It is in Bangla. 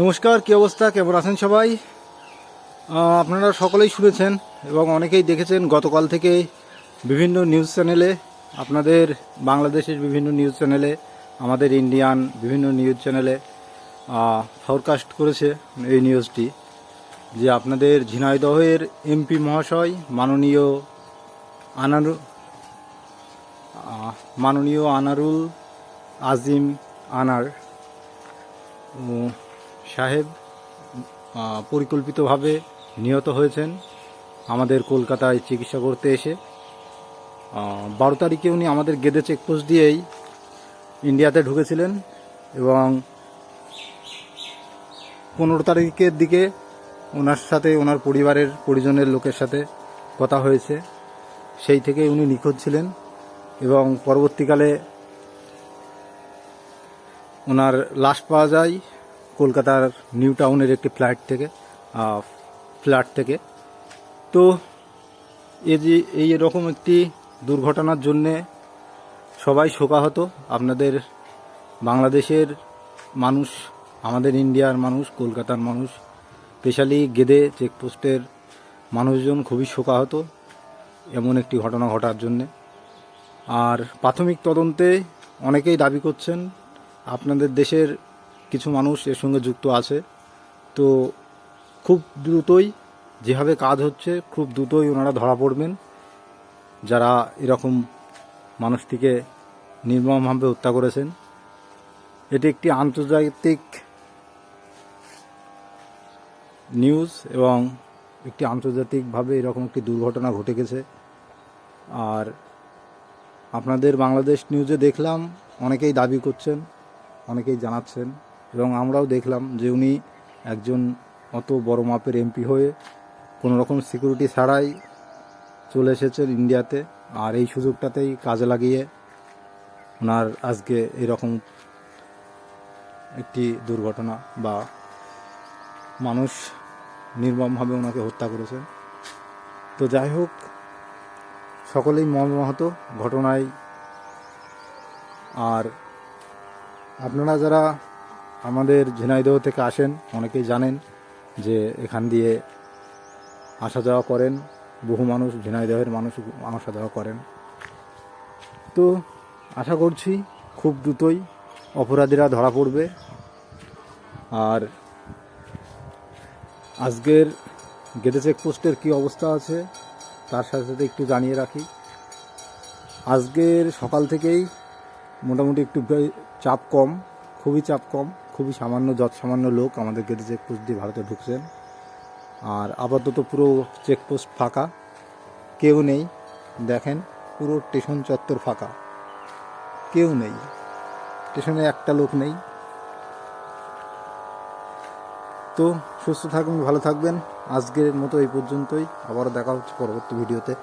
নমস্কার, কী অবস্থা? কেমন আছেন সবাই? আপনারা সকলেই শুনেছেন এবং অনেকেই দেখেছেন গতকাল থেকে বিভিন্ন নিউজ চ্যানেলে, আপনাদের বাংলাদেশের বিভিন্ন নিউজ চ্যানেলে, আমাদের ইন্ডিয়ান বিভিন্ন নিউজ চ্যানেলে ফরকাস্ট করেছে এই নিউজটি যে আপনাদের ঝিনাইদহের এমপি মহাশয় মাননীয় আনারু মাননীয় আনারুল আজিম আনার সাহেব পরিকল্পিতভাবে নিহত হয়েছেন। আমাদের কলকাতায় চিকিৎসা করতে এসে। বারো তারিখে উনি আমাদের গেদে চেকপোস্ট দিয়েই ইন্ডিয়াতে ঢুকেছিলেন এবং পনেরো তারিখের দিকে ওনার সাথে, ওনার পরিবারের পরিজনের লোকের সাথে কথা হয়েছে। সেই থেকে উনি নিখোঁজ ছিলেন এবং পরবর্তীকালে ওনার লাশ পাওয়া যায়। কলকাতার নিউ টাউনের একটি ফ্ল্যাট থেকে ফ্ল্যাট থেকে। তো এই যে, এই এরকম একটি দুর্ঘটনার জন্যে সবাই শোকাহত। আপনাদের বাংলাদেশের মানুষ, আমাদের ইন্ডিয়ার মানুষ, কলকাতার মানুষ, স্পেশালি গেদে চেকপোস্টের মানুষজন খুবই শোকাহত এমন একটি ঘটনা ঘটার জন্যে। আর প্রাথমিক তদন্তে অনেকেই দাবি করছেন, আপনাদের দেশের কিছু মানুষ এর সঙ্গে যুক্ত আছে। তো খুব দ্রুতই যেভাবে কাজ হচ্ছে, খুব দ্রুতই ওনারা ধরা পড়বেন। যারা এরকম মানুষটিকে নির্মমভাবে হত্যা করেছেন। এটি একটি আন্তর্জাতিক নিউজ এবং একটি আন্তর্জাতিকভাবে এরকম একটি দুর্ঘটনা ঘটে গেছে। আর আপনাদের বাংলাদেশ নিউজে দেখলাম, অনেকেই দাবি করছেন, অনেকেই জানাচ্ছেন। এবং আমরাও দেখলাম যে উনি একজন অত বড় মাপের এমপি হয়ে কোনো রকম সিকিউরিটি ছাড়াই চলে এসেছেন ইন্ডিয়াতে আর এই সুযোগটাতেই কাজে লাগিয়ে ওনার আজকে এরকম একটি দুর্ঘটনা বা মানুষ নির্মমভাবে ওনাকে হত্যা করেছেন। তো যাই হোক, সকলেই মর্মাহত ঘটনায়। আর আপনারা যারা আমাদের ঝিনাইদহ থেকে আসেন, অনেকেই জানেন যে এখান দিয়ে আসা যাওয়া করেন, বহু মানুষ ঝিনাইদহের মানুষ আসা যাওয়া করেন। তো আশা করছি খুব দ্রুতই অপরাধীরা ধরা পড়বে। আর আজকের গেদে চেকপোস্টের কী অবস্থা আছে, তার সাথে সাথে একটু জানিয়ে রাখি। আজকের সকাল থেকেই মোটামুটি একটু চাপ কম, খুবই চাপ কম। খুবই সামান্য যত সামান্য লোক আমাদের গেটে চেকপোস্ট দিয়ে ভারতে ঢুকছেন। আর আপাতত পুরো চেকপোস্ট ফাঁকা, কেউ নেই। দেখেন, পুরো স্টেশন চত্বর ফাঁকা, কেউ নেই। স্টেশনে একটা লোক নেই। তো সুস্থ থাকুন, ভালো থাকবেন। আজকের মতো এই পর্যন্তই। আবারও দেখা হচ্ছে পরবর্তী ভিডিওতে।